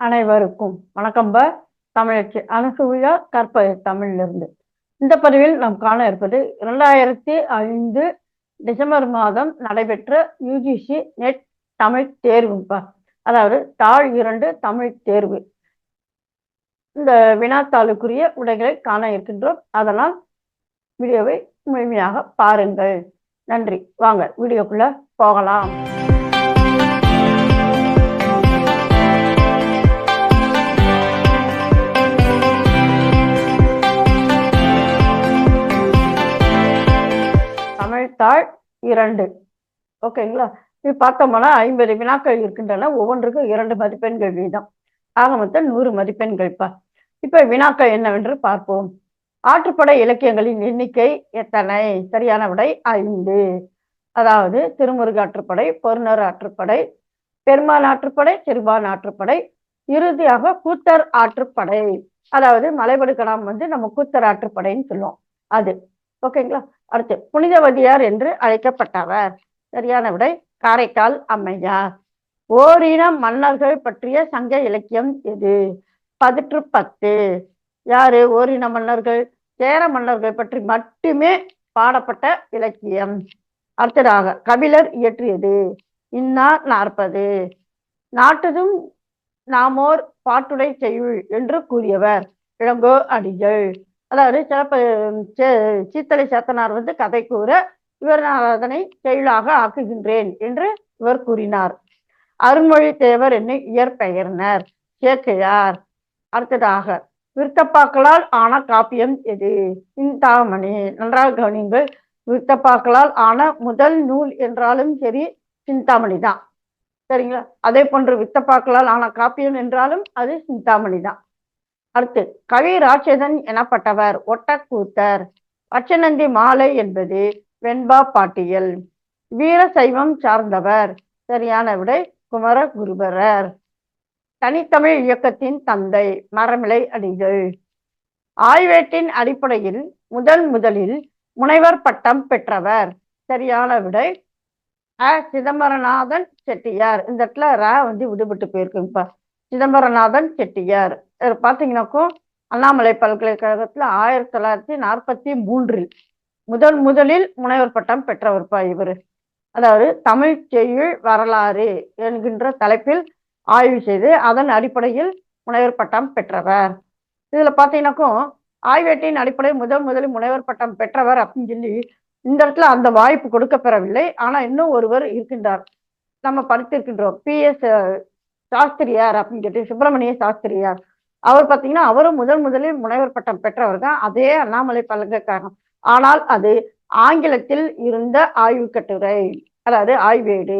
அனைவருக்கும் வணக்கம்ப தமிழச்சி அனசூயா கற்பக தமிழிலிருந்து. இந்த பதிவில் நாம் காண இருப்பது இரண்டாயிரத்தி ஐந்து டிசம்பர் மாதம் நடைபெற்ற யூஜிசி நெட் தமிழ் தேர்வுப்பா அதாவது தாழ் இரண்டு தமிழ் தேர்வு. இந்த வினாத்தாளுக்குரிய உடைகளை காண இருக்கின்றோம். அதனால் வீடியோவை முழுமையாக பாருங்கள். நன்றி. வாங்க வீடியோக்குள்ள போகலாம். தாழ் இரண்டு. ஓகேங்களா? இது பார்த்தோம்னா ஐம்பது வினாக்கள் இருக்கின்றன. ஒவ்வொன்றுக்கும் இரண்டு மதிப்பெண்கள் வீதம். ஆக மொத்தம் நூறு மதிப்பெண்கள்ப்பா. இப்ப வினாக்கள் என்னவென்று பார்ப்போம். ஆற்றுப்படை இலக்கியங்களின் எண்ணிக்கை எத்தனை? சரியான விடை ஐந்து. அதாவது திருமுருக ஆற்றுப்படை பொருணர் ஆற்றுப்படை பெருமாள் ஆற்றுப்படை சிறுபான் ஆற்றுப்படை இறுதியாக கூத்தர் ஆற்றுப்படை. அதாவது மலைபடுக்கணம் வந்து நம்ம கூத்தர் ஆற்றுப்படைன்னு சொல்லுவோம். அது. ஓகேங்களா அடுத்து புனிதவதியார் என்று அழைக்கப்பட்டவர். சரியான விடை காரைக்கால் அம்மையார் ஓரின மன்னர்கள் பற்றிய சங்க இலக்கியம் எது? பதிற்று பத்து. யாரு? ஓரின மன்னர்கள் சேர மன்னர்கள் பற்றி மட்டுமே பாடப்பட்ட இலக்கியம். அடுத்ததாக கபிலர் இயற்றியது இன்னா நாற்பது. நாட்டதும் நாமோர் பாட்டுடை செய்யுள் என்று கூறியவர் இளங்கோ அடிகள். அதாவது சிலப்ப சீத்தலை சேத்தனார் வந்து கதை கூற இவர் நான் அதனை செயலாக ஆக்குகின்றேன் என்று இவர் கூறினார். அருண்மொழி தேவர் என்னை இயற்பெயர்னர் சேக்கையார் அடுத்ததாக விருத்தப்பாக்களால் ஆன காப்பியம் எது? சிந்தாமணி நன்றாக கவனிங்கள் விருத்தப்பாக்களால் ஆன முதல் நூல் என்றாலும் சரி சிந்தாமணி தான் சரிங்களா? அதே போன்று வித்தப்பாக்களால் ஆன காப்பியம் என்றாலும் அது சிந்தாமணி தான் அடுத்து கவி ராட்சதன் எனப்பட்டவர் ஒட்டக்கூத்தர் அச்சநந்தி மாலை என்பது வெண்பா பாட்டியல். வீர சைவம் சார்ந்தவர் சரியான விடை குமர குருபரர் தனித்தமிழ் இயக்கத்தின் தந்தை மரமிலை அடிகள். ஆய்வேட்டின் அடிப்படையில் முதல் முதலில் முனைவர் பட்டம் பெற்றவர் சரியான விடை அ. சிதம்பரநாதன் செட்டியார். இந்த இடத்துல ர வந்து விடுபட்டு போயிருக்குங்கப்பா. சிதம்பரநாதன் செட்டியார். பார்த்தீங்கன்னாக்கும் அண்ணாமலை பல்கலைக்கழகத்தில் ஆயிரத்தி தொள்ளாயிரத்தி நாற்பத்தி மூன்றில் முதல் முதலில் முனைவர் பட்டம் பெற்றவர்ப்பா இவர். அதாவது தமிழ் செய்யுள் வரலாறு என்கின்ற தலைப்பில் ஆய்வு செய்து அதன் அடிப்படையில் முனைவர் பட்டம் பெற்றவர். இதில் பார்த்தீங்கன்னாக்கும் ஆய்வேட்டின் அடிப்படை முதல் முதலில் முனைவர் பட்டம் பெற்றவர் அப்படின்னு சொல்லி இந்த இடத்துல அந்த வாய்ப்பு கொடுக்க பெறவில்லை ஆனால் இன்னும் ஒருவர் இருக்கின்றார். நம்ம படித்திருக்கின்றோம். பி எஸ் சாஸ்திரியார் அப்படின்னு சொல்லிட்டு சுப்பிரமணிய சாஸ்திரியார். அவர் பார்த்தீங்கன்னா அவரும் முதல் முதலில் முனைவர் பட்டம் பெற்றவர் தான். அதே அண்ணாமலை பல்கலைக்கழகம். ஆனால் அது ஆங்கிலத்தில் இருந்த ஆய்வு கட்டுரை அதாவது ஆய்வேடு.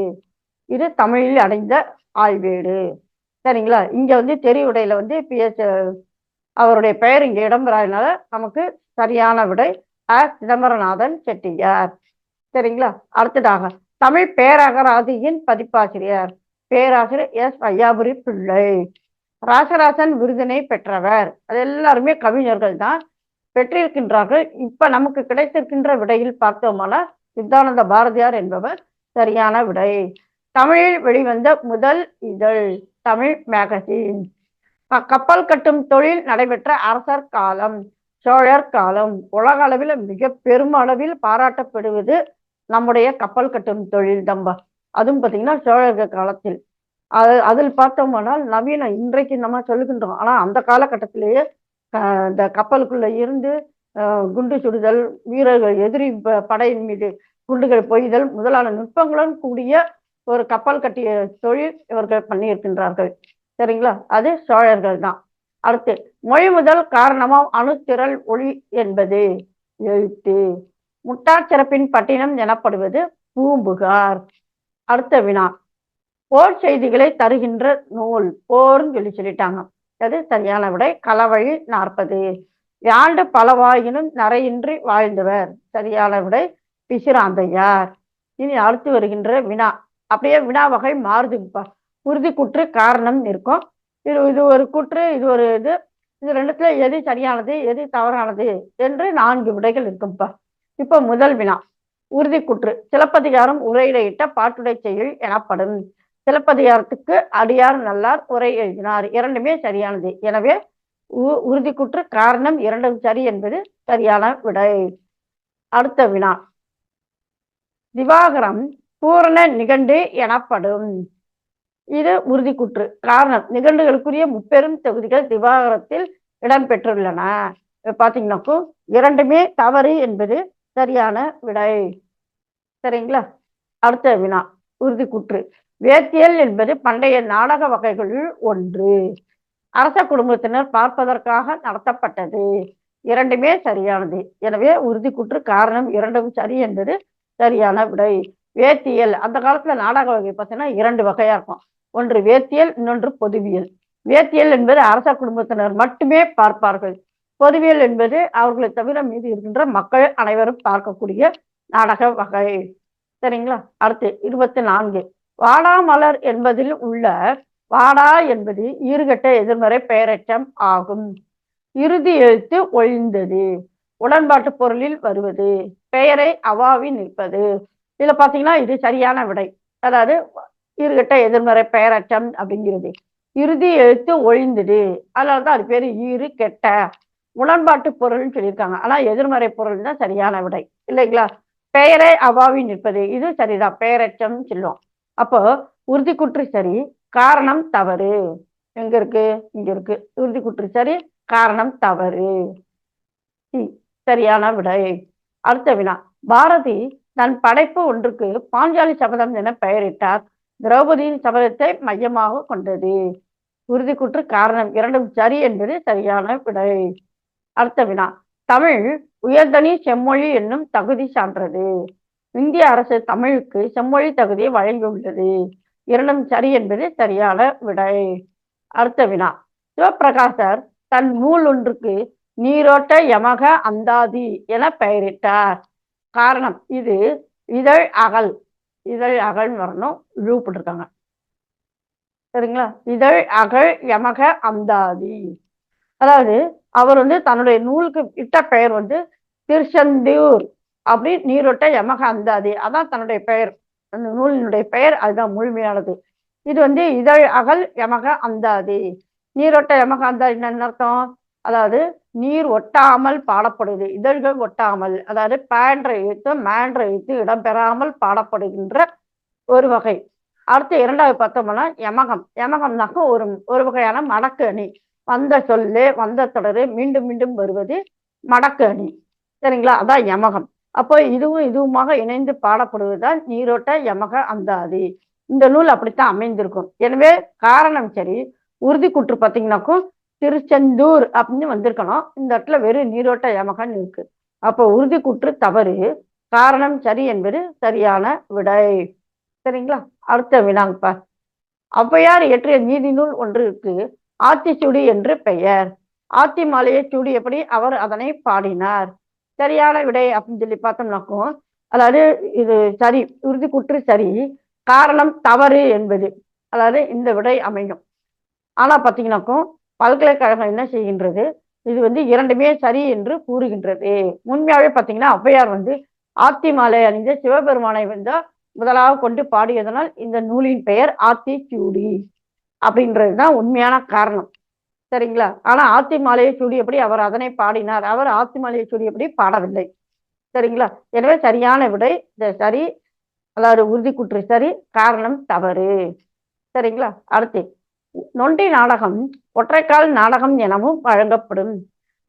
இது தமிழில் அடைந்த ஆய்வேடு. சரிங்களா? இங்க வந்து தெரிவுடையில வந்து பிஎஸ் அவருடைய பெயர் இங்க இடம்பெறாதனால நமக்கு சரியான விடை அ. சிதம்பரநாதன் செட்டியார். சரிங்களா? அடுத்ததாக தமிழ் பேரகராதியின் பதிப்பாசிரியர். பேராசிரியர் எஸ். ஐயாபுரி பிள்ளை. ராசராசன் விருதினை பெற்றவர். அது எல்லாருமே கவிஞர்கள் தான். பெற்றிருக்கின்றார்கள். இப்ப நமக்கு கிடைத்திருக்கின்ற விடையில் பார்த்தோமானால் சித்தானந்த பாரதியார் என்பவர் சரியான விடை. தமிழில் வெளிவந்த முதல் இதழ் தமிழ் மேகசின். கப்பல் கட்டும் தொழில் நடைபெற்ற அரசர் காலம் சோழர் காலம். உலக அளவில் மிக பெருமளவில் பாராட்டப்படுவது நம்முடைய கப்பல் கட்டும் தொழில் தம்பா. அதுவும் பார்த்தீங்கன்னா சோழர்கள் காலத்தில். அது அதில் பார்த்தோம்னால் நவீன இன்றைக்கு நம்ம சொல்லுகின்றோம். ஆனால் அந்த காலகட்டத்திலேயே இந்த கப்பலுக்குள்ள இருந்து குண்டு சுடுதல் வீரர்கள் எதிரி படையின் மீது குண்டுகள் பொய்தல் முதலான நுட்பங்களும் கூடிய ஒரு கப்பல் கட்டிய தொழில் இவர்கள் பண்ணியிருக்கின்றார்கள். சரிங்களா? அது சோழர்கள் தான். அடுத்து மொழி முதல் காரணமாம் அணுத்திரள் ஒளி என்பது. எழுத்து. முட்டாச்சிறப்பின் பட்டினம் எனப்படுவது பூம்புகார். அடுத்த வினா போர் செய்திகளை தருகின்ற நூல். போர்ன்னு சொல்லி சொல்லிட்டாங்க. அது சரியான விடை. களவழி நாற்பது. யாண்டு பலவாயினும் நரையின்றி வாழ்ந்தவர். சரியான விடை. பிசிராந்தையார் இனி அடுத்து வருகின்ற வினா. அப்படியே வினா வகை மாறுதுப்பா உறுதி குற்று காரணம் இருக்கும். இது இது ஒரு குற்று இது ஒரு இது. இது ரெண்டுத்துல எது சரியானது எது தவறானது என்று நான்கு விடைகள் இருக்கும்ப்பா இப்போ. முதல் வினா. உறுதி குற்று. சிலப்பதிகாரம் உரையிட பாட்டுடை செயல் எனப்படும். சிலப்பதிகாரத்துக்கு அடியார் நல்லார் உரை எழுதினார். இரண்டுமே சரியானது. எனவே உறுதி குற்று காரணம் இரண்டும் சரி என்பது சரியான விடை. அடுத்த வினா. திவாகரம் பூரண நிகண்டு எனப்படும். இது உறுதி குற்று காரணம். நிகண்டுகளுக்குரிய முப்பெரும் தொகுதிகள் திவாகரத்தில் இடம்பெற்றுள்ளன பாத்தீங்கன்னாக்கும் இரண்டுமே தவறு என்பது சரியான விடை. சரிங்களா? அடுத்த வினா. உறுதி குற்று வேத்தியல் என்பது பண்டைய நாடக வகைகளில் ஒன்று. அரச குடும்பத்தினர் பார்ப்பதற்காக நடத்தப்பட்டது. இரண்டுமே சரியானது. எனவே உறுதி குற்று காரணம் இரண்டும் சரி என்பது சரியான விடை. வேத்தியல் அந்த காலத்துல நாடக வகை பார்த்தீங்கன்னா இரண்டு வகையா இருக்கும். ஒன்று வேத்தியல் இன்னொன்று பொதுவியல். வேத்தியல் என்பது அரச குடும்பத்தினர் மட்டுமே பார்ப்பார்கள். பொதுவியல் என்பது அவர்களை தவிர மீது இருக்கின்ற மக்கள் அனைவரும் பார்க்கக்கூடிய நாடக வகை. சரிங்களா? அடுத்து இருபத்தி நான்கு. வாடாமலர் என்பதில் உள்ள வாடா என்பது ஈறுகட்ட எதிர்மறை பெயரச்சம் ஆகும். இறுதி எழுத்து ஒழிந்தது. உடன்பாட்டு பொருளில் வருவது. பெயரை அவாவி நிற்பது. இதுல பாத்தீங்கன்னா இது சரியான விடை. அதாவது ஈறுகட்ட எதிர்மறை பெயரச்சம் அப்படிங்கிறது. இறுதி எழுத்து ஒழிந்தது. அதனாலதான் அது பேரு ஈறு கெட்ட உடன்பாட்டு பொருள்னு சொல்லியிருக்காங்க. ஆனா எதிர்மறை பொருள் தான் சரியான விடை. இல்லைங்களா? பெயரை அவாவி நிற்பது. இது சரிதான். பெயரச்சம் சொல்லுவோம். அப்போ உறுதி குற்று சரி காரணம் தவறு. எங்க இருக்கு? இங்க இருக்கு. உறுதி குற்று சரி காரணம் தவறு. சரியான விடை. அடுத்த வினா. பாரதி தன் படைப்பு ஒன்றுக்கு பாஞ்சாலி சபதம் என பெயரிட்டார். திரௌபதியின் சபதத்தை மையமாக கொண்டது. உறுதி குற்று காரணம் இரண்டும் சரி என்பது சரியான விடை. அடுத்த வினா. தமிழ் உயர்தனி செம்மொழி என்னும் தகுதி சான்றது. இந்திய அரசு தமிழுக்கு செம்மொழி தகுதியை வழங்கியுள்ளது. இரண்டும் சரி என்பது சரியான விடை. அடுத்த வினா. சிவபிரகாசர் தன் நூல் ஒன்றுக்கு நீரோட்ட யமக அந்தாதி என பெயரிட்டார். காரணம் இது இதழ் அகல். இதழ் அகல் வரணும். இழுவப்பட்டிருக்காங்க சரிங்களா? இதழ் அகல் யமக அந்தாதி. அதாவது அவர் வந்து தன்னுடைய நூலுக்கு இட்ட பெயர் வந்து திருச்செந்தூர். அப்படி நீரொட்ட யமக அந்தாதி. அதான் தன்னுடைய பெயர். அந்த நூலினுடைய பெயர் அதுதான் முழுமையானது. இது வந்து இதழ் அகல் யமக அந்தாதி. நீரோட்ட யமக அந்தாதி என்ன அர்த்தம்? அதாவது நீர் ஒட்டாமல் பாடப்படுது. இதழ்கள் ஒட்டாமல். அதாவது பேன்ற எழுத்து மேன்ற எழுத்து இடம்பெறாமல் பாடப்படுகின்ற ஒரு வகை. அடுத்து இரண்டாவது பார்த்தோம்னா யமகம் யமகம்னாக்க ஒரு ஒரு வகையான மடக்கு அணி. வந்த சொல்லு வந்த தொடரு மீண்டும் மீண்டும் வருவது மடக்கு அணி. சரிங்களா? அதான் யமகம் அப்போ இதுவும் இதுவுமாக இணைந்து பாடப்படுவதுதான் நீரோட்ட யமக அந்தாதி. இந்த நூல் அப்படித்தான் அமைந்திருக்கும். எனவே காரணம் சரி உறுதி குற்று பார்த்தீங்கன்னாக்கும் திருச்செந்தூர் அப்படின்னு வந்திருக்கணும். இந்த இடத்துல வெறும் நீரோட்ட யமகன் இருக்கு. அப்போ உறுதி குற்று தவறு. காரணம் சரி என்பது சரியான விடை. சரிங்களா? அடுத்த வினாங்கப்பா. ஔவையார் இயற்றிய நீதி நூல் ஒன்று இருக்கு. சுடி என்று பெயர். ஆத்தி மாலையை சூடியபடி அவர் அதனை பாடினார். சரியான விடை அப்படின்னு சொல்லி பார்த்தோம்னாக்கும் அதாவது இது சரி உறுதி குற்று சரி காரணம் தவறு என்பது. அதாவது இந்த விடை அமையும். ஆனால் பார்த்தீங்கன்னாக்கும் பல்கலைக்கழகம் என்ன செய்கின்றது? இது வந்து இரண்டுமே சரி என்று கூறுகின்றது. உண்மையாகவே பார்த்தீங்கன்னா ஔவையார் வந்து ஆத்தி மாலை அணிந்த சிவபெருமானை வந்து முதலாக கொண்டு பாடியதனால் இந்த நூலின் பெயர் ஆத்தி சூடி அப்படின்றது தான் உண்மையான காரணம். சரிங்களா? ஆனா ஆத்தி மாலையை சூடியபடி அவர் அதனை பாடினார்? அவர் ஆத்தி மாலையை சூடியபடி பாடவில்லை. சரிங்களா? எனவே சரியான விடை இந்த சரி அதாவது உறுதி குற்று சரி காரணம் தவறு. சரிங்களா? அடுத்து நொண்டி நாடகம் ஒற்றைக்கால் நாடகம் எனவும் வழங்கப்படும்.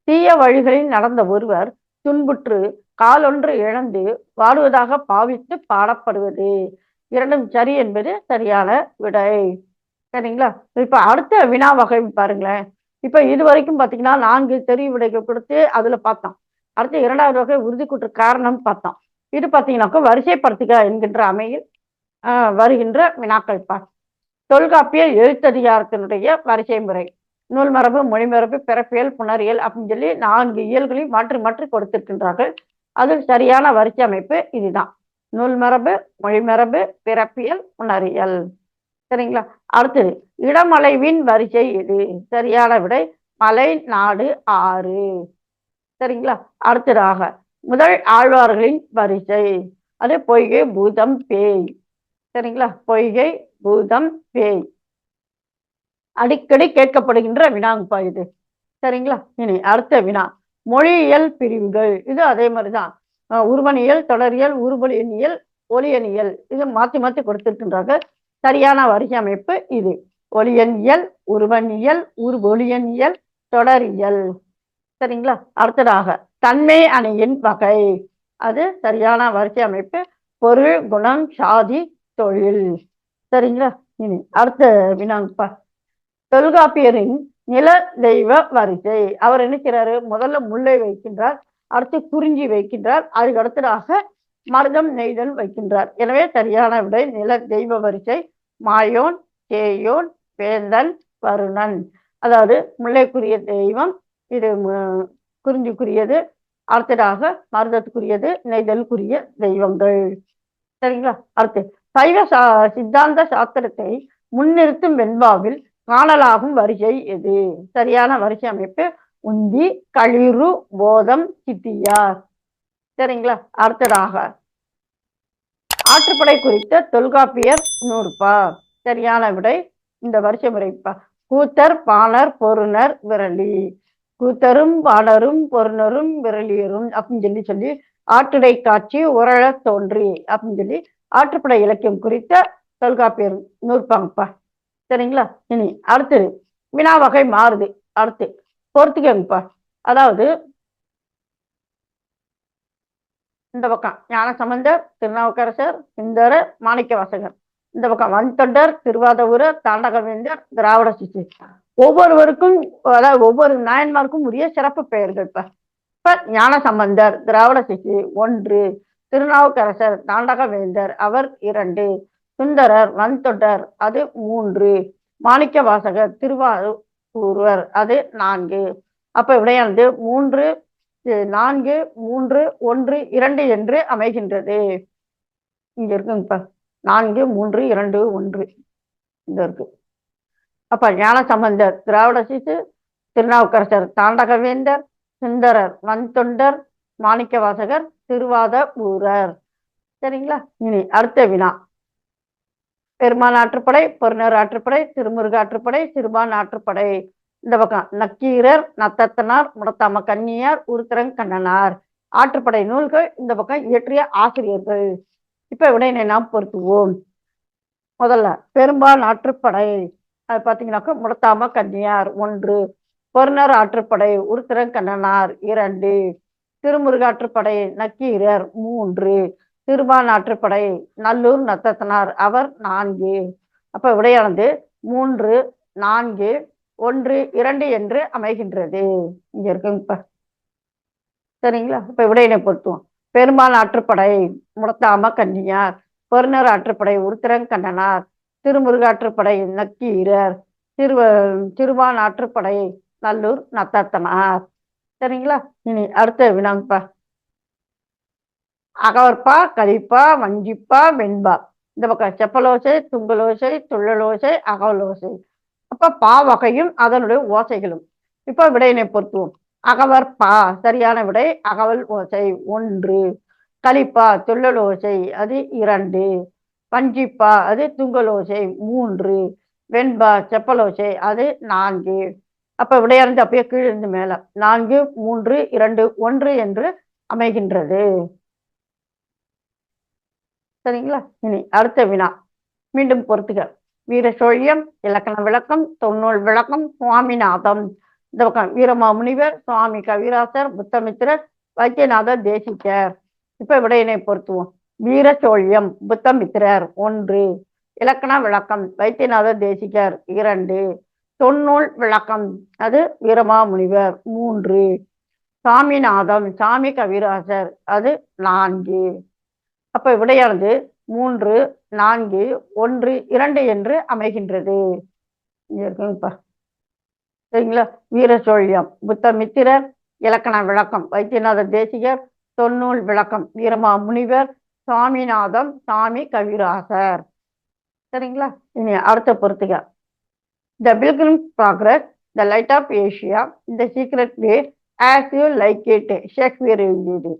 தீய வழிகளில் நடந்த ஒருவர் துன்புற்று காலொன்று இழந்து வாடுவதாக பாவித்து பாடப்படுவது. இரண்டும் சரி என்பது சரியான விடை. சரிங்களா? இப்ப அடுத்த வினா வகை பாருங்களேன். இப்ப இது வரைக்கும் பாத்தீங்கன்னா நான்கு தெரிவு விடைகள் கொடுத்து அதுல பார்த்தோம் அடுத்து இரண்டாவது வகை உறுதி கூற்று காரணம் பார்த்தோம் இது பாத்தீங்கன்னாக்கா வரிசைப்படுத்துக என்கின்ற அமையில் வருகின்ற வினாக்கள் பார் தொல்காப்பிய எழுத்ததிகாரத்தினுடைய வரிசை முறை. நூல் மரபு மொழிமரபு பிறப்பியல் புணரியல் அப்படின்னு சொல்லி நான்கு இயல்களையும் மாற்றி மாற்றி கொடுத்திருக்கின்றார்கள். அது சரியான வரிசை அமைப்பு இதுதான். நூல் மரபு மொழிமரபு பிறப்பியல் புணரியல். சரிங்களா? அடுத்தது இடமலைவின் வரிசை இது சரியான விடை மலை நாடு ஆறு. சரிங்களா? அடுத்ததாக முதல் ஆழ்வார்களின் வரிசை. அது பொய்கை பூதம் பேய். சரிங்களா? பொய்கை பூதம் பேய். அடிக்கடி கேட்கப்படுகின்ற வினாங்கப்பா இது. சரிங்களா? இனி அடுத்த வினா. மொழியியல் பிரிவுகள். இது அதே மாதிரிதான். உருவனியல் தொடரியல் உருவலியனியல் ஒலியனியல். இது மாத்தி மாத்தி கொடுத்திருக்கின்றாங்க சரியான வரிசை அமைப்பு இது. ஒலியனியல் உருவனியல் உருவொலியனியல் தொடரியல். சரிங்களா? அடுத்ததாக தன்மை அணியின் வகை. அது சரியான வரிசை அமைப்பு பொருள் குணம் சாதி தொழில். சரிங்களா? இனி அடுத்த வினாங்கப்பா. தொல்காப்பியரின் நில தெய்வ வரிசை. அவர் என்ன முதல்ல முல்லை வைக்கின்றார் அடுத்து குறிஞ்சி வைக்கின்றார். அதுக்கு அடுத்ததாக மருதம் நெய்தல் வைக்கின்றார். எனவே சரியான விடை நில தெய்வ வரிசை மாயோன் கேயோன் வேந்தன் வருணன். அதாவது முல்லைக்குரிய தெய்வம் இது குறிஞ்சிக்குரியது அடுத்ததாக மருதத்துக்குரியது நெய்தலுக்குரிய தெய்வங்கள். சரிங்களா? அடுத்து சைவ சா சித்தாந்த சாஸ்திரத்தை முன்னிறுத்தும் வெண்பாவில் காணலாகும் வரிசை எது? சரியான வரிசை அமைப்பு உந்தி களிறு போதம் சித்தியார். சரிங்களா? அடுத்ததாக. ஆற்றுப்படை குறித்த தொல்காப்பியர் நூறுப்பா சரியான விடை. இந்த வரிசை முறைப்பா கூத்தர் பாணர் பொருணர் விரலி. கூத்தரும் பாணரும் பொருணரும் விரலியரும் அப்படின்னு சொல்லி சொல்லி ஆற்றுடை காட்சி உரழத் தோன்றி அப்படின்னு சொல்லி ஆற்றுப்படை இலக்கியம் குறித்த தொல்காப்பியர் நூற்பாங்கப்பா. சரிங்களா? இனி அடுத்தது. வினா வகை மாறுது. அடுத்து. பொறுத்துக்கங்கப்பா அதாவது இந்த பக்கம் ஞானசம்பந்தர் திருநாவுக்கரசர் சுந்தரர் மாணிக்கவாசகர். இந்த பக்கம் வன்தொண்டர் திருவாதூரர் தாண்டகவேந்தர் திராவிட சிசு ஒவ்வொருவருக்கும் அதாவது ஒவ்வொரு நாயன்மாருக்கும் உரிய சிறப்பு பெயர்கள் இப்ப. இப்ப ஞானசம்பந்தர் திராவிட சிசு ஒன்று திருநாவுக்கரசர் தாண்டகவேந்தர் அவர் இரண்டு சுந்தரர் வன்தொண்டர் அது மூன்று மாணிக்க வாசகர் திருவாரூர் அது நான்கு. அப்ப விடையானது மூன்று நான்கு மூன்று ஒன்று இரண்டு என்று அமைகின்றது. இங்க இருக்குங்கப்பா. நான்கு மூன்று இரண்டு ஒன்று. இந்த இருக்கு. அப்ப ஞானசம்பந்தர் திராவிட சிசு திருநாவுக்கரசர் தாண்டகவேந்தர் சுந்தரர் வன்தொண்டர் மாணிக்கவாசகர் திருவாத ஊரர் சரிங்களா? இனி அடுத்த வினா. பெருமாள் ஆற்றுப்படை பொருணர் ஆற்றுப்படை திருமுருக ஆற்றுப்படை சிறுபான் ஆற்றுப்படை. இந்த பக்கம் நக்கீரர் நத்தத்தனார் முடத்தாம கன்னியார் உருத்திரங் கண்ணனார். ஆற்றுப்படை நூல்கள் இந்த பக்கம் இயற்றிய ஆசிரியர்கள். இப்ப விடையினை நாம் பொருத்துவோம். முதல்ல பெரும்பான் ஆற்றுப்படை. அது பார்த்தீங்கன்னாக்கா முடத்தாம கன்னியார் ஒன்று பொருணர் ஆற்றுப்படை உருத்திரங் கண்ணனார் இரண்டு திருமுருகாற்றுப்படை நக்கீரர் மூன்று திருபான் ஆற்றுப்படை நல்லூர் நத்தத்தனார் அவர் நான்கு. அப்ப விடையானது மூன்று நான்கு ஒன்று இரண்டு என்று அமைகின்றது. இங்க இருக்குங்க இப்ப. சரிங்களா? இப்ப விடையினை பொருத்துவோம் பெருமாள் ஆற்றுப்படை முடத்தாம கன்னியார். பெருநர் ஆற்றுப்படை உருத்திரன் கண்ணனார். திருமுருகாற்றுப்படை நக்கீரர் திருவ திருவான் ஆற்றுப்படை நல்லூர் நத்தாத்தனார். சரிங்களா? இனி அடுத்த வினாங்கப்பா அகவற்பா கலிப்பா வஞ்சிப்பா வெண்பா. இந்த பக்கம் செப்பலோசை துங்கலோசை துள்ளலோசை அகவலோசை. அப்ப பா வகையும் அதனுடைய ஓசைகளும். இப்ப விடையினை பொருத்துவோம் அகவர் பா சரியான விடை. அகவல் ஓசை ஒன்று. கலிப்பா துள்ளல் ஓசை அது இரண்டு. பஞ்சிப்பா அது துங்கலோசை மூன்று. வெண்பா செப்பலோசை அது நான்கு. அப்ப விடையானது அப்படியே கீழிருந்து மேல. நான்கு மூன்று இரண்டு ஒன்று என்று அமைகின்றது. சரிங்களா? இனி அடுத்த வினா. மீண்டும் பொறுத்துக. வீரசோழியம் இலக்கண விளக்கம் தொன்னூல் விளக்கம் சுவாமிநாதம். இந்த பக்கம் வீரமாமுனிவர் சுவாமி கவிராசர் புத்தமித்திரர் வைத்தியநாதர் தேசிகர். இப்ப விடையினை பொருத்துவோம். வீரசோழியம் புத்தமித்திரர் ஒன்று. இலக்கண விளக்கம் வைத்தியநாதர் தேசிகர் இரண்டு. தொன்னூல் விளக்கம் அது வீரமாமுனிவர் மூன்று. சாமிநாதம் சாமி கவிராசர் அது நான்கு. அப்ப விடையானது மூன்று நான்கு ஒன்று இரண்டு என்று அமைகின்றது. இருக்குங்கப்பா சரிங்களா? வீர சோழியம் புத்தமித்திரர் இலக்கண விளக்கம் வைத்தியநாத தேசிகர் தொன்னூல் விளக்கம் வீரமா முனிவர் சுவாமிநாதம் சாமி கவிராசர். சரிங்களா? இனி அடுத்த பொறுத்துக the pilgrim progress the light of Asia இந்த secret way as you like it Shakespeare எழுதியது.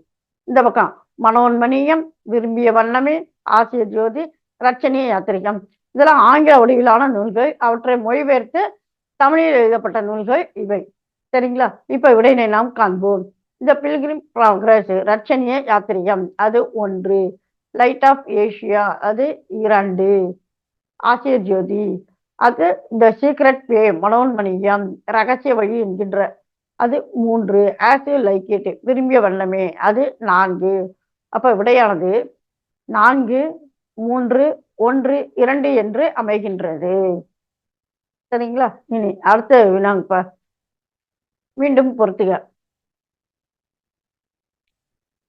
இந்த பக்கம். மனோன்மணியம் விரும்பிய வண்ணமே ஆசிய ஜோதி ரச்சனீய யாத்திரிகம். இதெல்லாம் ஆங்கில வடிவிலான நூல்கள். அவற்றை மொழிபெயர்த்து தமிழில் எழுதப்பட்ட நூல்கள் இவை. சரிங்களா? இப்ப விடையினை நாம் காண்போம். இந்த பில்கிரிம் ப்ராக்ரஸ் ரச்சனிய யாத்திரிகம். அது ஒன்று. லைட் ஆஃப் ஏஷியா அது இரண்டு. ஆசிய ஜோதி. அது இந்த சீக்ரெட் வே மனோன்மணியம் ரகசிய வழி என்கின்ற. அது மூன்று. ஆஸ் யூ லைக் இட் விரும்பிய வண்ணமே. அது நான்கு. அப்ப விடையானது நான்கு மூன்று ஒன்று இரண்டு என்று அமைகின்றது. சரிங்களா? இனி அடுத்த வினாங்கப்பா. மீண்டும் பொறுத்துக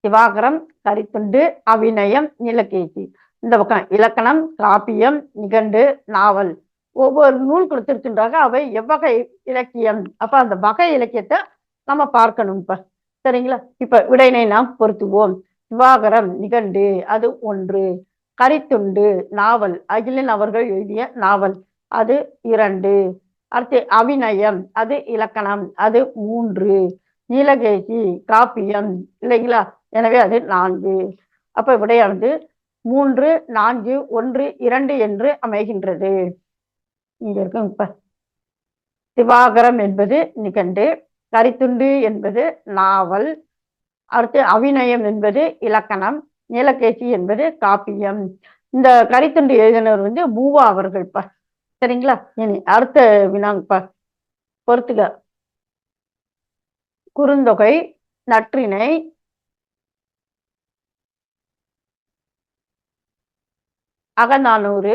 சிவாகரம் கரித்துண்டு அபிநயம் நிலக்கேசி இந்த பக்கம் இலக்கணம் காப்பியம் நிகண்டு நாவல். ஒவ்வொரு நூல் கொடுத்திருக்கின்றாங்க அவை எவ்வகை இலக்கியம்? அப்ப அந்த வகை இலக்கியத்தை நம்ம பார்க்கணும் இப்ப சரிங்களா? இப்ப விடையினை நாம் பொருத்துவோம். சிவாகரம் நிகண்டு. அது ஒன்று. கரித்துண்டு நாவல். அகிலன் அவர்கள் எழுதிய நாவல். அது இரண்டு. அடுத்து அபிநயம். அது இலக்கணம். அது மூன்று. நீலகேசி காப்பியம். இல்லைங்களா? எனவே அது நான்கு. அப்ப விடையானது மூன்று நான்கு ஒன்று இரண்டு என்று அமைகின்றது. இங்க இருக்கும் இப்ப. சிவாகரம் என்பது நிகண்டு. கரித்துண்டு என்பது நாவல். அடுத்து அவிநயம் என்பது இலக்கணம் நீலகேசி என்பது காப்பியம். இந்த கரித்துண்டு எழுதினவர் வந்து பூவா அவர்கள்ப்பா சரிங்களா? இனி அடுத்த வினாங்கப்பா பொறுத்துக. குறுந்தொகை நற்றினை அகநானூறு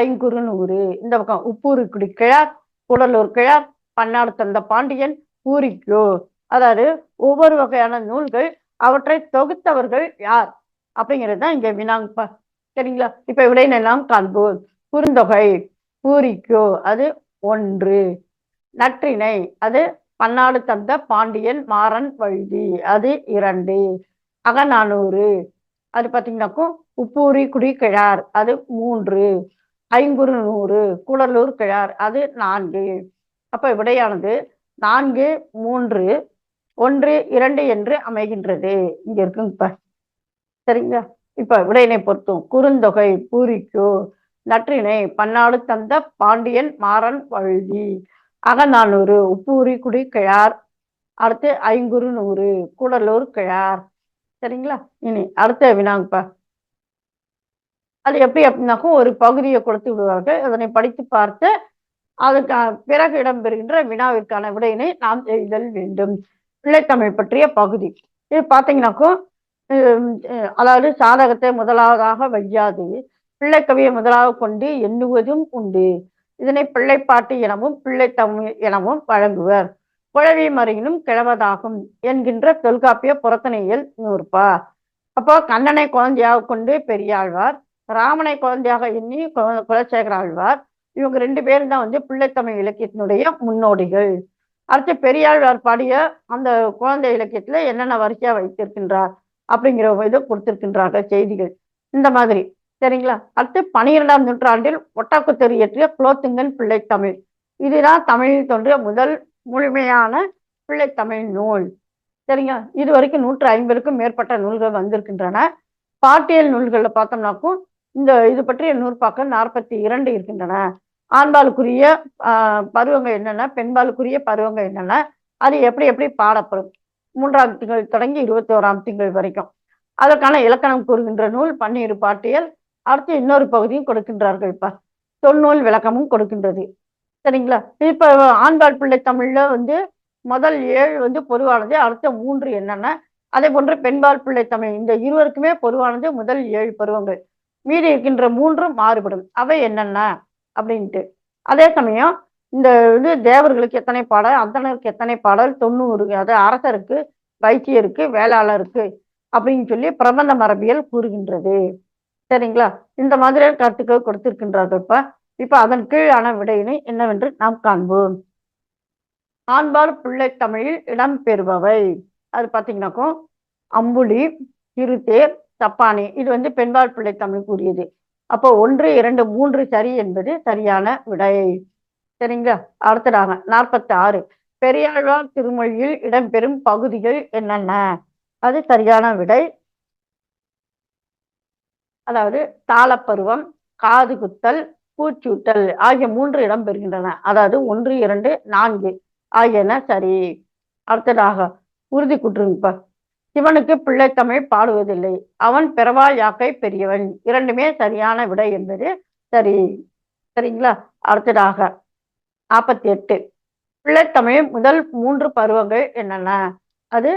ஐங்குறுநூறு. இந்த பக்கம் உப்பூரு குடி கிழார் குடலூர் கிழார் பன்னாடு தந்த பாண்டியன் ஊரிக்கோ அதாவது ஒவ்வொரு வகையான நூல்கள் அவற்றை தொகுத்தவர்கள் யார்? அப்படிங்கிறது தான் இங்க வினாங்கப்பா சரிங்களா? இப்ப விடையினை காண்போம். குறுந்தொகை பூரிக்கோ அது ஒன்று. நற்றினை அது பன்னாடு தந்த பாண்டியன் மாறன் வழுதி அது இரண்டு. அகநானூறு அது பார்த்தீங்கன்னாக்கும் உப்பூரி குடி கிழார் அது மூன்று. ஐங்குறு நூறு குடலூர் கிழார் அது நான்கு. அப்ப விடையானது நான்கு மூன்று ஒன்று இரண்டு என்று அமைகின்றது. இங்க இருக்குங்கப்பா சரிங்களா? இப்ப விடையினை பொறுத்தும் குறுந்தொகை பூரிக்கோ நற்றினை பன்னாடு தந்த பாண்டியன் மாறன் வழுதி. அகநானூறு உப்பூரி குடி கிழார் அடுத்து ஐங்குறு நூறு கூடலூர் கிழார். சரிங்களா? இனி அடுத்த வினாங்கப்பா அது எப்படி அப்படின்னாக்கும் ஒரு பகுதியை கொடுத்து விடுவார்கள். அதனை படித்து பார்த்து அதுக்கு பிறகு இடம்பெறுகின்ற வினாவிற்கான விடையினை நாம் எழுதல் வேண்டும். பிள்ளைத்தமிழ் பற்றிய பகுதி. இது பார்த்தீங்கன்னாக்கோ அதாவது சாதகத்தை முதலாவதாக வையாது. பிள்ளைக்கவியை முதலாக கொண்டு எண்ணுவதும் உண்டு. இதனை பிள்ளைப்பாட்டு எனவும் பிள்ளைத்தமிழ் எனவும் வழங்குவர். புழவி மறையினும் கிழவதாகும் என்கின்ற தொல்காப்பிய புறத்தனையில் நூற்பா. அப்போ கண்ணனை குழந்தையாக கொண்டு பெரியாழ்வார் ராமனை குழந்தையாக எண்ணி குலசேகர ஆழ்வார் இவங்க ரெண்டு பேரும் தான் வந்து பிள்ளைத்தமிழ் இலக்கியத்தினுடைய முன்னோடிகள். அடுத்து பெரியாழ்வார் பாடிய அந்த குழந்தை இலக்கியத்துல என்னென்ன வரிசையா வைத்திருக்கின்றார் அப்படிங்கிற இது கொடுத்திருக்கின்றார்கள் செய்திகள். இந்த மாதிரி. சரிங்களா? அடுத்து பனிரெண்டாம் நூற்றாண்டில் ஒட்டாக்குத்தெரு இயற்றிய குலோத்துங்கன் பிள்ளைத்தமிழ். இதுதான் தமிழில் தோன்றிய முதல் முழுமையான பிள்ளைத்தமிழ் நூல். சரிங்களா? இது வரைக்கும் நூற்று ஐம்பதுக்கும் மேற்பட்ட நூல்கள் வந்திருக்கின்றன. பாட்டியல் நூல்களில் பார்த்தோம்னாக்கும் இந்த இது பற்றிய நூற்பாக்கள் நாற்பத்தி இரண்டு இருக்கின்றன. ஆண்பாலுக்குரிய பருவங்கள் என்னென்ன பெண்பாலுக்குரிய பருவங்கள் என்னென்ன அது எப்படி எப்படி பாடப்படும். மூன்றாம் திங்கள் தொடங்கி இருபத்தி ஓராம் திங்கள் வரைக்கும். அதற்கான இலக்கணம் கூறுகின்ற நூல் பன்னீர் பாட்டியல் அடுத்து இன்னொரு பகுதியும் கொடுக்கின்றார்கள் இப்ப தொன்னூல் விளக்கமும் கொடுக்கின்றது. சரிங்களா? இப்ப ஆண்பால் பிள்ளை தமிழ்ல வந்து முதல் ஏழு வந்து பொதுவானது அடுத்த மூன்று என்னென்ன அதே போன்று பெண்பால் பிள்ளை தமிழ் இந்த இருவருக்குமே பொதுவானது முதல் ஏழு பருவங்கள். மீதி இருக்கின்ற மூன்றும் மாறுபடும். அவை என்னென்ன? அப்படின்ட்டு. அதே சமயம் இந்த இது தேவர்களுக்கு எத்தனை பாடல் அந்தனருக்கு எத்தனை பாடல் தொண்ணூறு அது அரசருக்கு வைத்தியருக்கு வேளாளருக்கு அப்படின்னு சொல்லி பிரபந்த மரபியல் கூறுகின்றது. சரிங்களா? இந்த மாதிரியான கருத்துக்கள் கொடுத்திருக்கின்றார்கள் இப்ப. இப்ப அதன் கீழான விடையினை என்னவென்று நாம் காண்போம். ஆண்பால் பிள்ளை தமிழில் இடம்பெறுபவை அது பார்த்தீங்கன்னாக்கும் அம்புலி திருத்தேர் சப்பானி. இது வந்து பெண்பால் பிள்ளை தமிழ் கூறியது. அப்போ ஒன்று இரண்டு மூன்று சரி என்பது சரியான விடை சரிங்களா? அடுத்ததாக நாற்பத்தி ஆறு பெரியாழ்வார் திருமொழியில் இடம்பெறும் பகுதிகள் என்னென்ன? அது சரியான விடை. அதாவது தாளப்பருவம் காது குத்தல் பூச்சூட்டல் ஆகிய மூன்று இடம் பெறுகின்றன அதாவது ஒன்று இரண்டு நான்கு ஆகியன சரி. அடுத்ததாக உறுதி குற்றுப்ப சிவனுக்கு பிள்ளைத்தமிழ் பாடுவதில்லை. அவன் பிறவாள் யாக்கை பெரியவன். இரண்டுமே சரியான விடை என்பது சரி. சரிங்களா? அடுத்ததாக நாற்பத்தி எட்டு பிள்ளைத்தமிழ் முதல் மூன்று பருவங்கள் என்னென்ன? அது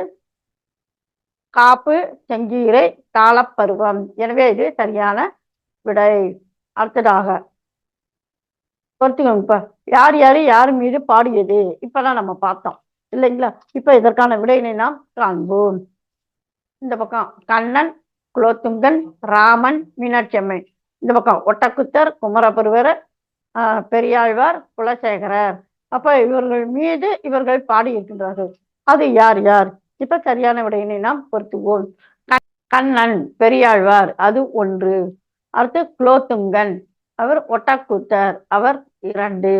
காப்பு செங்கீரை தாளப்பருவம். எனவே இது சரியான விடை. அடுத்ததாக பொறுத்துக்கோங்க யார் யாரு யார் மீது பாடியது? இப்பதான் நம்ம பார்த்தோம். இல்லைங்களா? இப்ப இதற்கான விடையினை நாம் காண்போம். இந்த பக்கம் கண்ணன் குலோத்துங்கன் ராமன் மீனாட்சி அம்மன் இந்த பக்கம் ஒட்டக்குத்தர் குமரபுருவர் பெரியாழ்வார் குலசேகரர். அப்ப இவர்கள் மீது இவர்கள் பாடியிருக்கின்றார்கள். அது யார் யார்? இப்ப சரியான விடையினை நாம் பொருத்துவோம் கண்ணன் பெரியாழ்வார் அது ஒன்று. அடுத்து குலோத்துங்கன் அவர் ஒட்டக்குத்தர் அவர் இரண்டு.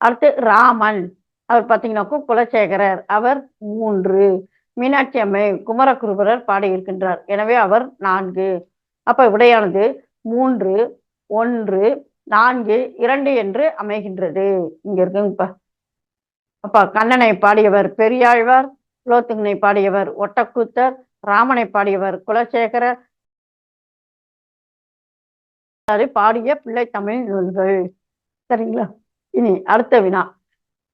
அடுத்து ராமன் அவர் பார்த்தீங்கன்னாக்கும் குலசேகரர் அவர் மூன்று. மீனாட்சி அம்மை குமரகுருபரர் பாடியிருக்கின்றார். எனவே அவர் நான்கு. அப்ப விடையானது மூன்று ஒன்று நான்கு இரண்டு என்று அமைகின்றது. இங்க இருக்குங்கப்பா. அப்ப கண்ணனை பாடியவர் பெரியாழ்வார் குலோத்துங்கனை பாடியவர் ஒட்டக்கூத்தர் ராமனை பாடியவர் குலசேகரர் பாடிய பிள்ளை தமிழ் நூல்கள். சரிங்களா? இனி அடுத்த வினா.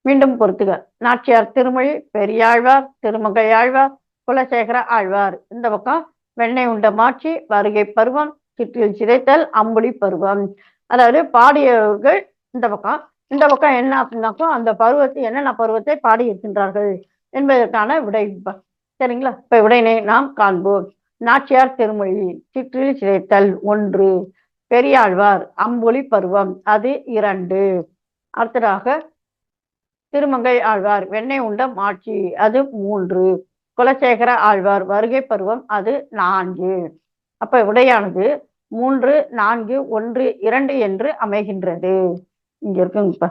மீண்டும் பொறுத்துக. நாச்சியார் திருமொழி பெரியாழ்வார் திருமகையாழ்வார் குலசேகர ஆழ்வார். இந்த பக்கம் வெண்ணெய் உண்ட மாட்சி வருகை பருவம் சிற்றில் சிதைத்தல் அம்புலி பருவம். அதாவது பாடியவர்கள் இந்த பக்கம். இந்த பக்கம் என்ன அப்படின்னாக்கோ அந்த பருவத்தை என்னென்ன பருவத்தை பாடி இருக்கின்றார்கள் என்பதற்கான விடை சரிங்களா? இப்ப விடையினை நாம் காண்போம். நாச்சியார் திருமொழி சிற்றில் சிதைத்தல் ஒன்று. பெரியாழ்வார் அம்புலி பருவம் அது இரண்டு. அடுத்ததாக திருமங்கை ஆழ்வார் வெண்ணெய் உண்ட மாட்சி அது மூன்று. குலசேகர ஆழ்வார் வருகை பருவம் அது நான்கு. அப்ப விடையானது மூன்று நான்கு ஒன்று இரண்டு என்று அமைகின்றது. இங்க இருக்குங்கப்பா.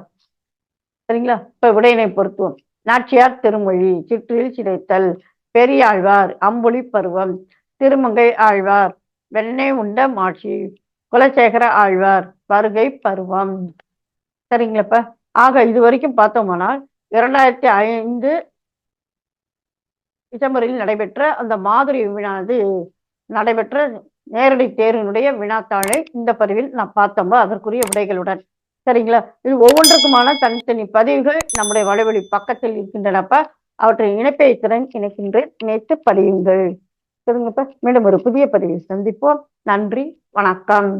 சரிங்களா? இப்ப விடையினை பொருத்துவோம். நாச்சியார் திருமொழி சிற்றில் சிதைத்தல் பெரியாழ்வார் அம்புலி பருவம் திருமங்கை ஆழ்வார் வெண்ணெய் உண்ட மாட்சி குலசேகர ஆழ்வார் வருகை பருவம். சரிங்களாப்பா? ஆக இது வரைக்கும் பார்த்தோம்னால் இரண்டாயிரத்தி ஐந்து டிசம்பரில் நடைபெற்ற அந்த மாதிரி வினாது நடைபெற்ற நேரடி தேர்வினுடைய வினாத்தாளை இந்த பதிவில் நான் பார்த்தோம்போ அதற்குரிய விடைகளுடன். சரிங்களா? இது ஒவ்வொன்றுக்குமான தனித்தனி பதிவுகள் நம்முடைய வலைவழி பக்கத்தில் இருக்கின்றனப்ப. அவற்றை இணைப்பை திறன் இணைக்கின்றேன். நேற்று படியுங்கள். சரிங்கப்ப. மீண்டும் ஒரு புதிய பதிவில் சந்திப்போம். நன்றி. வணக்கம்.